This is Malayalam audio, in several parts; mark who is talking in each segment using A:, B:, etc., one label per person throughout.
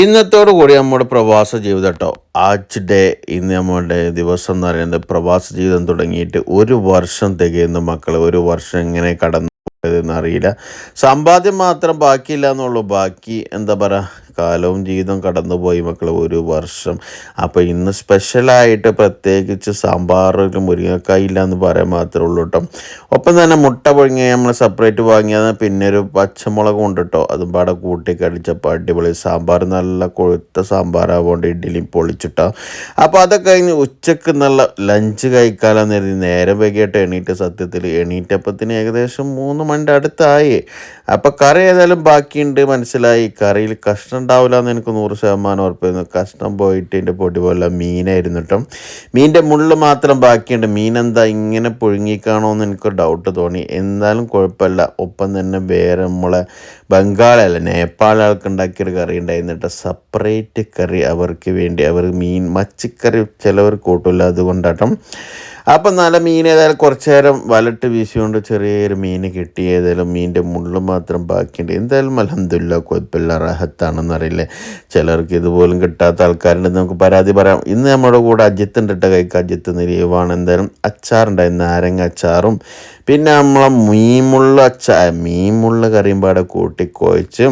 A: ഇന്നത്തോടു കൂടി നമ്മുടെ പ്രവാസ ജീവിതം കേട്ടോ. ആച്ച് ഡേ ഇന്ന് നമ്മുടെ ദിവസം എന്ന് പറയുന്നത് പ്രവാസ ജീവിതം തുടങ്ങിയിട്ട് ഒരു വർഷം തികയുന്ന മക്കൾ ഒരു വർഷം എങ്ങനെ കടന്നു പോയതെന്ന് അറിയില്ല. സമ്പാദ്യം മാത്രം ബാക്കിയില്ല എന്നുള്ളൂ. ബാക്കി എന്താ പറയുക കാലവും ജീവിതം കടന്നുപോയി മക്കൾ ഒരു വർഷം. അപ്പോൾ ഇന്ന് സ്പെഷ്യലായിട്ട് പ്രത്യേകിച്ച് സാമ്പാറിൽ മുരിങ്ങക്കായ ഇല്ല എന്ന് പറയാൻ മാത്രമേ ഉള്ളൂ കേട്ടോ ഒപ്പം തന്നെ മുട്ട പുഴുങ്ങി നമ്മൾ സെപ്പറേറ്റ് വാങ്ങിയത് പിന്നെ ഒരു പച്ചമുളക് ഉണ്ട് കേട്ടോ അതും പാടെ കൂട്ടി കടിച്ചപ്പോൾ അടിപൊളി സാമ്പാർ നല്ല കൊഴുത്ത സാമ്പാറാവുകൊണ്ട് ഇഡ്ഡലി പൊളിച്ചിട്ടോ അപ്പോൾ അതൊക്കെ കഴിഞ്ഞ് ഉച്ചയ്ക്ക് നല്ല ലഞ്ച് കഴിക്കാലാന്ന് കരുതി നേരം വൈകിട്ട് എണീറ്റ് സത്യത്തിൽ എണീറ്റപ്പത്തിന് ഏകദേശം മൂന്ന് മണിന്റെ അടുത്തായി. അപ്പോൾ കറി ഏതായാലും ബാക്കിയുണ്ട് മനസ്സിലായി. കറിയിൽ കഷ്ണം ഉണ്ടാവില്ല എന്ന് എനിക്ക് നൂറ് ശതമാനം ഉറപ്പായിരുന്നു കഷ്ണം പോയിട്ട് എന്റെ പൊടി പോലെ മീനായിരുന്നു കേട്ടോ. മീനിന്റെ മുള്ള് മാത്രം ബാക്കിയുണ്ട്. മീൻ എന്താ ഇങ്ങനെ പുഴുങ്ങിക്കാണോ എന്ന് എനിക്ക് ഡൗട്ട് തോന്നി. എന്തായാലും കുഴപ്പമില്ല. ഒപ്പം തന്നെ വേറെ നമ്മളെ ബംഗാളല്ല നേപ്പാൾ ആൾക്ക് ഉണ്ടാക്കിയൊരു കറി ഉണ്ടായിരുന്നു കേട്ടോ. സെപ്പറേറ്റ് കറി അവർക്ക് വേണ്ടി. അവർ മീൻ മച്ചിക്കറി ചിലവർ കൂട്ടില്ല അതുകൊണ്ടാട്ടം. അപ്പം നല്ല മീൻ ഏതായാലും കുറച്ച് നേരം വലട്ട് വീശുകൊണ്ട് ചെറിയൊരു മീൻ കിട്ടി. ഏതായാലും മീനിന്റെ മുള്ളു മാത്രം ബാക്കിയുണ്ട്. എന്തായാലും അലഹമില്ല കുഴപ്പമില്ല. റഹത്താണെന്നറിയില്ലേ ചിലർക്ക് ഇതുപോലും കിട്ടാത്ത ആൾക്കാരുണ്ട്. നമുക്ക് പരാതി പറയാം. ഇന്ന് നമ്മുടെ കൂടെ അജിത്ത് കേട്ടോ. കൈക്ക് അജിത്ത് നിരീവാണ് എന്തായാലും അച്ചാറുണ്ടായി. നാരങ്ങ അച്ചാറും. പിന്നെ നമ്മളെ മീമുള്ള അച്ചാർ മീമുള്ള കറിയും പാടെ കൂട്ടി കുഴച്ച്.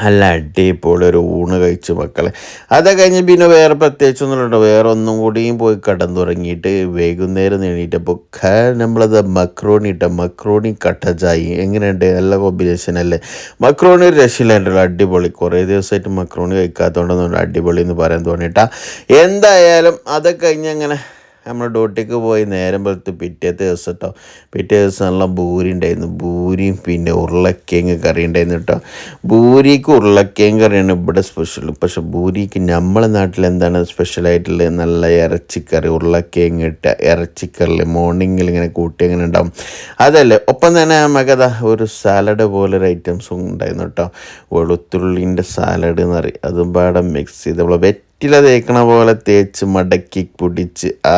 A: നല്ല അടിപൊളി ഒരു ഊണ് കഴിച്ചു മക്കളെ. അത് കഴിഞ്ഞ് പിന്നെ വേറെ പ്രത്യേകിച്ചൊന്നുമില്ല വേറെ ഒന്നും കൂടിയും പോയി കടന്നു തുടങ്ങിയിട്ട് വൈകുന്നേരം എണീറ്റപ്പോൾ നമ്മളത് മക്രോണി ഇട്ട മക്രോണി കട്ടജായി എങ്ങനെയുണ്ട്? നല്ല കോമ്പിനേഷൻ അല്ലേ? മക്രോണി ഒരു രക്ഷയിലുണ്ടല്ലോ അടിപൊളി. കുറേ ദിവസമായിട്ട് മക്രോണി കഴിക്കാത്തതുകൊണ്ടൊന്നും അടിപൊളി എന്ന് പറയാൻ തോന്നിയിട്ടാ. എന്തായാലും അതൊക്കെ കഴിഞ്ഞ് അങ്ങനെ നമ്മൾ ഡ്യൂട്ടിക്ക് പോയി നേരം വെളുത്ത് പിറ്റേത്തെ ദിവസം കേട്ടോ പിറ്റേ ദിവസം നല്ല ഭൂരി ഉണ്ടായിരുന്നു. ഭൂരിയും പിന്നെ ഉരുളക്കിഴങ്ങ് കറി ഉണ്ടായിരുന്നു കേട്ടോ ഭൂരിക്ക് ഉരുളക്കിഴങ്ങ് കറിയാണ് ഇവിടെ സ്പെഷ്യൽ പക്ഷെ ഭൂരിക്ക് നമ്മളെ നാട്ടിൽ എന്താണ് സ്പെഷ്യലായിട്ടുള്ളത് നല്ല ഇറച്ചിക്കറി ഉരുളക്കിഴങ്ങ് ഇട്ട ഇറച്ചിക്കറിൽ മോർണിംഗിൽ ഇങ്ങനെ കൂട്ടി അങ്ങനെ ഉണ്ടാവും. അതല്ലേ. ഒപ്പം തന്നെ നമുക്കതാ ഒരു സാലഡ് പോലൊരു ഐറ്റംസും ഉണ്ടായിരുന്നു കേട്ടോ വെളുത്തുള്ളിന്റെ സാലഡ് എന്ന് പറയും. അതും പാടെ മിക്സ് ചെയ്ത് നമ്മൾ വെറ്റില തേക്കണ പോലെ തേച്ച് മടക്കി പൊടിച്ച് ആ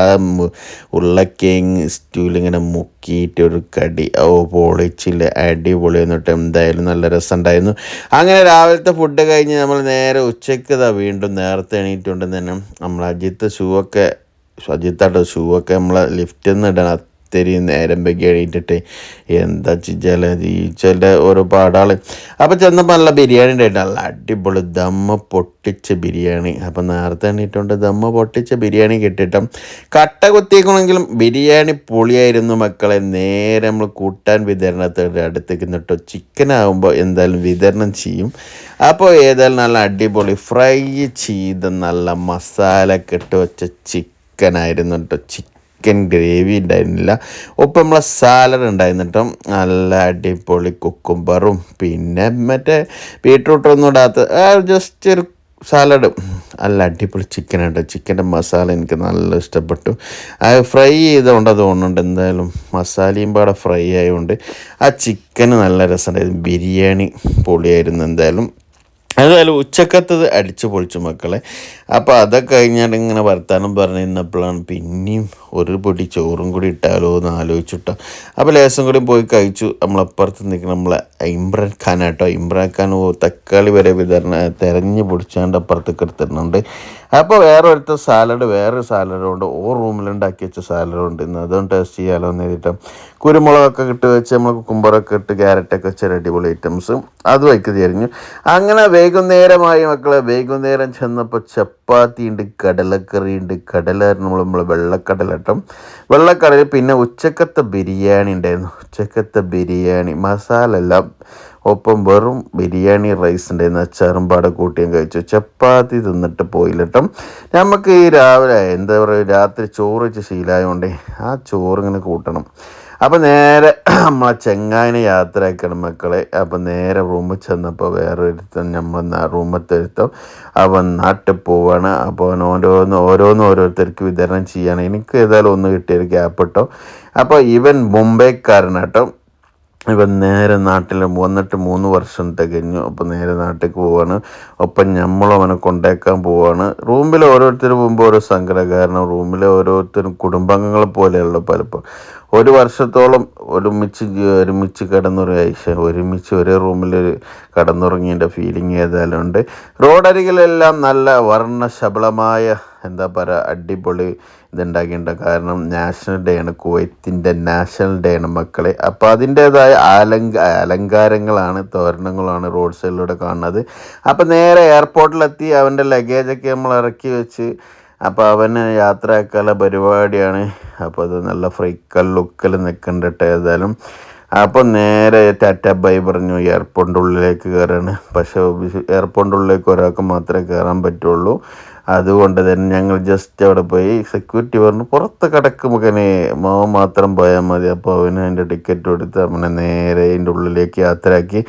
A: ഉരുളക്കിഴങ്ങ് സ്റ്റൂവിൽ മുക്കിയിട്ട് ഒരു കടി ഓ പൊളിച്ചില്ല അടിപൊളി എന്നിട്ട് എന്തായാലും നല്ല രസമുണ്ടായിരുന്നു. അങ്ങനെ രാവിലത്തെ ഫുഡ് കഴിഞ്ഞ് നമ്മൾ നേരെ ഉച്ചയ്ക്ക് ഇതാ വീണ്ടും നേരത്തെ എണീറ്റുകൊണ്ട് തന്നെ നമ്മൾ അജിത്ത് ഷൂ ഒക്കെ അജിത്താട്ടോ ഷൂ ഒക്കെ നമ്മളെ ലിഫ്റ്റിൽ നിന്ന് ഇടണം. ഒത്തിരി നേരം വൈകി എണീറ്റിട്ട് എന്താ ചില ചില ഓരോ പാടാൾ അപ്പോൾ ചെന്നപ്പോൾ നല്ല ബിരിയാണി ഉണ്ടായിട്ട് നല്ല അടിപൊളി ദമ്മ പൊട്ടിച്ച ബിരിയാണി. അപ്പം നേരത്തെ എണ്ണിട്ടുണ്ട് ദമ്മ പൊട്ടിച്ച ബിരിയാണി കിട്ടിയിട്ടും കട്ട കുത്തിയേക്കണമെങ്കിലും ബിരിയാണി പൊളിയായിരുന്നു മക്കളെ. നേരെ നമ്മൾ കൂട്ടാൻ വിതരണത്തിന്റെ അടുത്തേക്ക് നിട്ടോ ചിക്കൻ ആകുമ്പോൾ എന്തായാലും വിതരണം ചെയ്യും. അപ്പോൾ ഏതായാലും നല്ല അടിപൊളി ഫ്രൈ ചെയ്ത് നല്ല മസാല കെട്ട് വെച്ച ചിക്കനായിരുന്നു കേട്ടോ ചിക്കൻ ചിക്കൻ ഗ്രേവി ഉണ്ടായിരുന്നില്ല. ഒപ്പം നമ്മളെ സാലഡ് ഉണ്ടായിരുന്നു കേട്ടോ. നല്ല അടിപൊളി കുക്കുംബറും. പിന്നെ മറ്റേ ബീട്രൂട്ടൊന്നും ഇടാത്ത ജസ്റ്റ് ഒരു സാലഡ് നല്ല അടിപൊളി ചിക്കൻ ഉണ്ട്. ചിക്കന്റെ മസാല എനിക്ക് നല്ല ഇഷ്ടപ്പെട്ടു. അത് ഫ്രൈ ചെയ്തുകൊണ്ട് അത് തോന്നുന്നുണ്ട് എന്തായാലും മസാലയും പാടെ ഫ്രൈ ആയതുകൊണ്ട് ആ ചിക്കന് നല്ല രസമുണ്ടായിരുന്നു. ബിരിയാണി പൊളിയായിരുന്നു എന്തായാലും. ഏതായാലും ഉച്ചക്കത്തത് അടിച്ചു പൊളിച്ചു മക്കളെ. അപ്പോൾ അതൊക്കെ കഴിഞ്ഞാൽ ഇങ്ങനെ വർത്താനം പറഞ്ഞിരുന്നപ്പോഴാണ് പിന്നെയും ഒരു പൊടി ചോറും കൂടി ഇട്ടാലോ എന്ന് ആലോചിച്ചിട്ടോ. അപ്പോൾ ലേസം കൂടി പോയി കഴിച്ചു. നമ്മളപ്പുറത്ത് നിൽക്കുന്ന നമ്മളെ ഇമ്രാൻ ഖാൻ ആട്ടോ. ഇമ്രാൻ ഖാൻ തക്കാളി വരെ വിതരണ തെരഞ്ഞു പൊടിച്ചാണ്ട് അപ്പുറത്തേക്ക് എടുത്തിട്ടുണ്ട്. അപ്പോൾ വേറെ ഒരുത്ത സാലഡ് വേറൊരു സാലഡ് ഉണ്ട്. ഓ റൂമിലുണ്ടാക്കി വെച്ച സാലഡ് ഉണ്ട്. ഇന്ന് അതും ടേസ്റ്റ് ചെയ്യാലോ എന്ന് എഴുതിയിട്ട് കുരുമുളകൊക്കെ ഇട്ട് വെച്ച് നമ്മൾ കുക്കുംബറൊക്കെ ഇട്ട് ക്യാരറ്റൊക്കെ വെച്ച് അടിപൊളി ഐറ്റംസ് അത് വയ്ക്ക് തിരിഞ്ഞു അങ്ങനെ വൈകുന്നേരമായി മക്കളെ വൈകുന്നേരം ചെന്നപ്പോൾ ചപ്പാത്തി ഉണ്ട് കടലക്കറി ഉണ്ട് കടല നമ്മൾ നമ്മൾ വെള്ളക്കടല ഇട്ടും വെള്ളക്കടൽ പിന്നെ ഉച്ചക്കത്തെ ബിരിയാണി ഉണ്ടായിരുന്നു. ഉച്ചക്കത്തെ ബിരിയാണി മസാല എല്ലാം. ഒപ്പം വെറും ബിരിയാണി റൈസ് ഉണ്ടായിരുന്നു. അച്ചാറും പാടെ കൂട്ടിയും കഴിച്ചു. ചപ്പാത്തി തിന്നിട്ട് പോയില്ലട്ടം നമുക്ക് ഈ രാവിലെ എന്താ പറയുക രാത്രി ചോറ് വെച്ച് ശീലമായതുകൊണ്ടേ ആ ചോറ് ഇങ്ങനെ കൂട്ടണം. അപ്പം നേരെ നമ്മളെ ചെങ്ങായിനെ യാത്രയാക്കണം മക്കളെ. അപ്പം നേരെ റൂമിൽ ചെന്നപ്പോൾ വേറെ ഒരുത്തം നമ്മൾ റൂമത്തെ ഒരുത്തം അവൻ നാട്ടിൽ പോവാണ്. അപ്പോൾ അവൻ ഓരോന്ന് ഓരോന്ന് ഓരോരുത്തർക്ക് വിതരണം ചെയ്യാണ്. എനിക്ക് ഏതായാലും ഒന്ന് കിട്ടിയൊരു ഗ്യാപ്പ് കിട്ടും അപ്പോൾ ഇവൻ മുംബൈക്കാരനാട്ടോ. ഇവൻ നേരെ നാട്ടിൽ വന്നിട്ട് മൂന്ന് വർഷം തികഞ്ഞു. അപ്പം നേരെ നാട്ടിലേക്ക് പോവാണ്. ഒപ്പം നമ്മളും അവനെ കൊണ്ടേക്കാൻ പോവാണ്. റൂമിൽ ഓരോരുത്തർ പോകുമ്പോൾ ഓരോ സങ്കടം കാരണം റൂമിലെ ഓരോരുത്തരും കുടുംബാംഗങ്ങളെ പോലെയുള്ള പലപ്പോൾ ഒരു വർഷത്തോളം ഒരുമിച്ച് ഒരുമിച്ച് കിടന്നുറങ്ങി ഒരുമിച്ച് ഒരേ റൂമിൽ കിടന്നുറങ്ങിയതിന്റെ ഫീലിംഗ് ഏതായാലും ഉണ്ട്. റോഡരികിലെല്ലാം നല്ല വർണശബളമായ എന്താ പറയുക അടിപൊളി ഇതുണ്ടാക്കിയിട്ടുണ്ട് കാരണം നാഷണൽ ഡേ ആണ് കുവൈത്തിന്റെ നാഷണൽ ഡേ ആണ് മക്കളെ. അപ്പോൾ അതിന്റേതായ അലങ്ക അലങ്കാരങ്ങളാണ് തോരണങ്ങളാണ് റോഡ് സൈഡിലൂടെ കാണുന്നത്. അപ്പോൾ നേരെ എയർപോർട്ടിലെത്തി അവന്റെ ലഗേജൊക്കെ നമ്മൾ ഇറക്കി വെച്ച് അപ്പോൾ അവന് യാത്രയാക്കാനുള്ള പരിപാടിയാണ്. അപ്പോൾ അത് നല്ല ഫ്രീക്കൽ ലുക്കിൽ നിൽക്കണ്ടിട്ട് ഏതായാലും. അപ്പോൾ നേരെ ടാറ്റ ബൈ പറഞ്ഞു എയർപോർട്ടിന്റെ ഉള്ളിലേക്ക് കയറാണ് പക്ഷേ എയർപോർട്ടിന്റെ ഉള്ളിലേക്ക് ഒരാൾക്ക് മാത്രമേ കയറാൻ പറ്റുള്ളൂ. അതുകൊണ്ട് തന്നെ ഞങ്ങൾ ജസ്റ്റ് അവിടെ പോയി സെക്യൂരിറ്റി പറഞ്ഞു പുറത്ത് കിടക്ക് മുഖനെ മോൻ മാത്രം പോയാൽ മതി. അപ്പോൾ അവന് അതിന്റെ ടിക്കറ്റ് കൊടുത്ത് അവനെ നേരെ അതിന്റെ ഉള്ളിലേക്ക് യാത്രയാക്കി.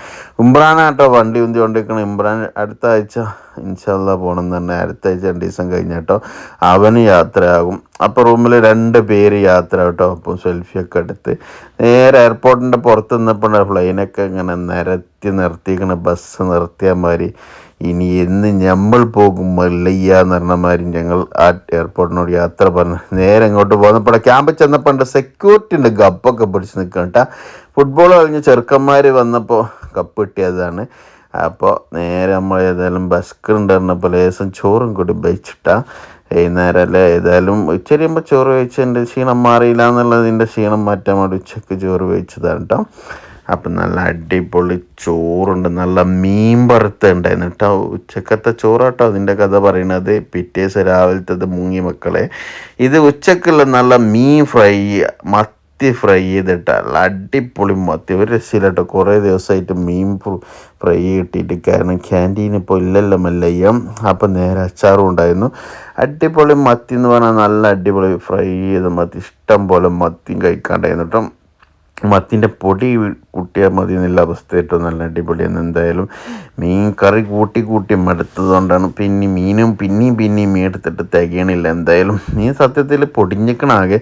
A: ഇമ്രാനാട്ടോ വണ്ടി ഉന്തി കൊണ്ടിരിക്കണം ഇമ്രാൻ അടുത്ത ആഴ്ച ഇൻഷാല്ല പോകണം തന്നെ അടുത്ത ആഴ്ച രണ്ട് ദിവസം കഴിഞ്ഞിട്ടോ അവന് യാത്രയാകും. അപ്പോൾ റൂമിൽ രണ്ട് പേര് യാത്ര കേട്ടോ അപ്പം സെൽഫിയൊക്കെ എടുത്ത് നേരെ എയർപോർട്ടിന്റെ പുറത്ത് നിന്നപ്പോൾ പ്ലെയിനൊക്കെ ഇങ്ങനെ നിരത്തി നിർത്തിക്കണ ബസ് നിർത്തിയാൽ മാതിരി ഇനി എന്ന് ഞമ്മൾ പോകും മല്ലയ്യ എന്ന് ഞങ്ങൾ ആ എയർപോർട്ടിനോട് യാത്ര പറഞ്ഞു. നേരെ അങ്ങോട്ട് പോകുന്നപ്പോൾ ക്യാമ്പ് ചെന്നപ്പോൾ സെക്യൂരിറ്റിന്റെ കപ്പൊക്കെ പിടിച്ച് നിൽക്കണം കേട്ടോ. ഫുട്ബോൾ കഴിഞ്ഞ് ചെറുക്കന്മാർ വന്നപ്പോൾ കപ്പ് കിട്ടിയതാണ്. അപ്പോൾ നേരെ നമ്മൾ ഏതായാലും ബസ്ക്ക് പറഞ്ഞപ്പോൾ ലേശം ചോറും കൂടി ബൈച്ചിട്ടാ വൈകുന്നേരം അല്ലേ? ഏതായാലും ഉച്ചരിയുമ്പോൾ ചോറ് കഴിച്ചതിന്റെ ക്ഷീണം മാറിയില്ല എന്നുള്ളതിന്റെ ക്ഷീണം മാറ്റാൻ വേണ്ടി ഉച്ചയ്ക്ക് ചോറ് കഴിച്ചതാണ് കേട്ടോ. അപ്പം നല്ല അടിപൊളി ചോറുണ്ട് നല്ല മീൻ വറുത്ത ഉണ്ട് കേട്ടോ ഉച്ചക്കത്തെ ചോറാട്ടോ അതിന്റെ കഥ പറയണത്. പിറ്റേ രാവിലത്തത് മുങ്ങി മക്കളെ. ഇത് ഉച്ചക്കുള്ള നല്ല മീൻ ഫ്രൈ മത്തി ഫ്രൈ ചെയ്തിട്ട്. നല്ല അടിപൊളി മത്തി. ഒരു രക്ഷയില്ല കേട്ടോ കുറേ ദിവസമായിട്ട് മീൻ ഫ്രൈ കിട്ടിയിട്ട് കാരണം ക്യാന്റീൻ ഇപ്പോൾ ഇല്ലല്ലോ മല്ലയ്യം. അപ്പം നേരെ അച്ചാറും ഉണ്ടായിരുന്നു. അടിപൊളി മത്തി എന്ന് പറഞ്ഞാൽ നല്ല അടിപൊളി ഫ്രൈ ചെയ്ത മത്തി. ഇഷ്ടം പോലെ മത്തിയും കഴിക്കാണ്ടായിരുന്നു കേട്ടോ. മത്തിന്റെ പൊടി കൂട്ടിയാൽ മതി എന്നുള്ള അവസ്ഥ ഏറ്റവും നല്ല അടിപൊളിയാണ് എന്തായാലും മീൻ കറി കൂട്ടി കൂട്ടി മടുത്തതുകൊണ്ടാണ് പിന്നെ മീനും പിന്നെയും പിന്നെയും മീൻ എടുത്തിട്ട് തികയണില്ല. എന്തായാലും മീൻ സത്യത്തിൽ പൊടിഞ്ഞിക്കണാകെ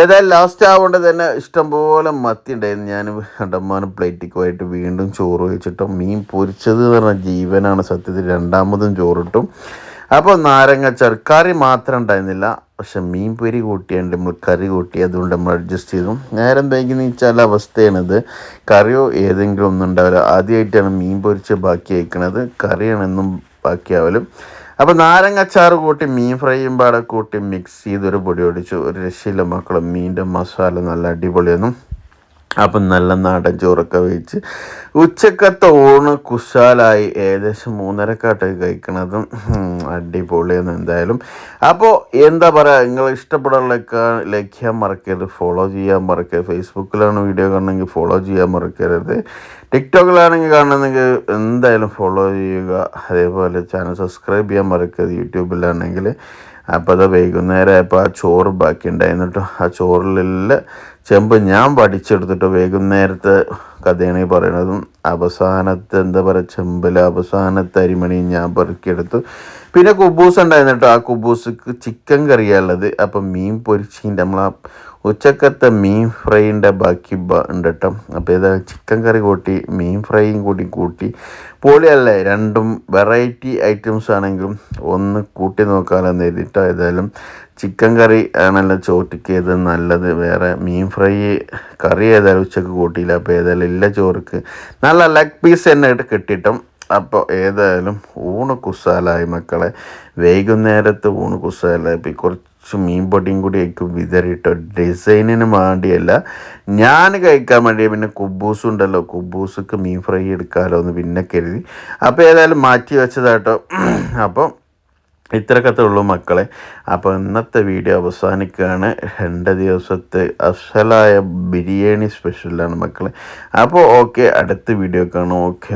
A: ഏതായാലും ലാസ്റ്റ് ആവുകൊണ്ട് തന്നെ ഇഷ്ടംപോലെ മത്തി ഉണ്ടായിരുന്നു. ഞാൻ രണ്ടമ്മാനും പ്ലേറ്റിക്ക് പോയിട്ട് വീണ്ടും ചോറ് വെച്ചിട്ടും മീൻ പൊരിച്ചത് എന്ന് പറഞ്ഞാൽ ജീവനാണ് സത്യത്തിൽ. രണ്ടാമതും ചോറിട്ടും. അപ്പോൾ നാരങ്ങ ചെറുക്കറി കറി മാത്രം ഉണ്ടായിരുന്നില്ല. പക്ഷെ മീൻ പൊരി കൂട്ടിയുണ്ട് നമ്മൾ കറി കൂട്ടി അതുകൊണ്ട് നമ്മൾ അഡ്ജസ്റ്റ് ചെയ്തു. നേരം വൈകി നീച്ചാൽ അവസ്ഥയാണിത് കറിയോ ഏതെങ്കിലും ഒന്നും ഉണ്ടാവില്ല. ആദ്യമായിട്ടാണ് മീൻ പൊരിച്ച് ബാക്കി അയക്കണത് കറിയാണെന്നും ബാക്കിയാവലും. അപ്പോൾ നാരങ്ങ അച്ചാറ് കൂട്ടി മീൻ ഫ്രൈയും പാടെ കൂട്ടി മിക്സ് ചെയ്തൊരു പൊടി ഒടിച്ചു ഒരു രക്ഷയില്ല മക്കളും. മീന്റെ മസാല നല്ല അടിപൊളിയായിരുന്നു. അപ്പം നല്ല നാടൻ ചോറൊക്കെ വെച്ച്. ഉച്ചക്കത്തെ ഊണ് കുശാലായി. ഏകദേശം മൂന്നരക്കാട്ടൊക്കെ കഴിക്കണതും അടിപൊളിയെന്ന് എന്തായാലും. അപ്പോൾ എന്താ പറയുക നിങ്ങൾ ഇഷ്ടപ്പെടാനുള്ളൊക്കെ ലൈക്ക് ചെയ്യാൻ മറക്കരുത്. ഫോളോ ചെയ്യാൻ മറക്കരുത്. ഫേസ്ബുക്കിലാണ് വീഡിയോ കാണണമെങ്കിൽ ഫോളോ ചെയ്യാൻ മറക്കരുത്. ടിക്ടോക്കിലാണെങ്കിൽ കാണണമെങ്കിൽ എന്തായാലും ഫോളോ ചെയ്യുക. അതേപോലെ ചാനൽ സബ്സ്ക്രൈബ് ചെയ്യാൻ മറക്കരുത്. യൂട്യൂബിലാണെങ്കിൽ. അപ്പോൾ അത് വൈകുന്നേരം ആയപ്പോൾ ആ ചോറ് ബാക്കി ഉണ്ടായിരുന്നു ആ ചോറിലുള്ള ചെമ്പ് ഞാൻ പഠിച്ചെടുത്തിട്ട് വൈകുന്നേരത്തെ കഥയാണ് ഈ പറയണതും അവസാനത്തെ എന്താ പറയുക ചെമ്പിലെ അവസാനത്തെ അരിമണി ഞാൻ പെറുക്കിയെടുത്തു. പിന്നെ കുബൂസ് ഉണ്ടായിരുന്നു കേട്ടോ. ആ കുബൂസ്ക്ക് ചിക്കൻ കറിയാണുള്ളത് അപ്പം മീൻ പൊരിച്ചിന്റെ നമ്മൾ ആ ഉച്ചക്കത്തെ മീൻ ഫ്രൈന്റെ ബാക്കി ഉണ്ട് കേട്ടോ അപ്പോൾ ഏതാ ചിക്കൻ കറി കൂട്ടി മീൻ ഫ്രൈയും കൂടി കൂട്ടി. പൊളിയല്ലേ രണ്ടും വെറൈറ്റി ഐറ്റംസ് ആണെങ്കിലും ഒന്ന് കൂട്ടി നോക്കാമെന്ന് എഴുതിട്ടോ ഏതായാലും ചിക്കൻ കറി ആണല്ലോ ചോറ്റിക്ക് നല്ലത്. വേറെ മീൻ ഫ്രൈ കറി ഏതായാലും ഉച്ചയ്ക്ക് കൂട്ടിയില്ല. അപ്പോൾ ഏതായാലും ഇല്ല ചോറുക്ക്. നല്ല ലെഗ് പീസ് തന്നെ കിട്ടിയിട്ടും അപ്പോൾ ഏതായാലും ഊണ് കുസാലായി മക്കളെ. വൈകുന്നേരത്ത് ഊണ് കുസാലായി ഇപ്പോൾ കുറച്ച് മീൻ പൊടിയും കൂടി ആയിരിക്കും വിതറിയിട്ട്. ഡിസൈനിന് വേണ്ടിയല്ല. ഞാൻ കഴിക്കാൻ വേണ്ടി പിന്നെ കുബൂസ് ഉണ്ടല്ലോ. കുബൂസക്ക് മീൻ ഫ്രൈ എടുക്കാമല്ലോ എന്ന് പിന്നെ കരുതി. അപ്പോൾ ഏതായാലും മാറ്റി വെച്ചതാട്ടോ. അപ്പം ഇത്രക്കത്തെ ഉള്ളൂ മക്കളെ. അപ്പോൾ ഇന്നത്തെ വീഡിയോ അവസാനിക്കുകയാണ്. രണ്ട് ദിവസത്തെ അസലായ ബിരിയാണി സ്പെഷ്യലാണ് മക്കളെ. അപ്പോൾ ഓക്കെ അടുത്ത വീഡിയോ കാണും. ഓക്കെ.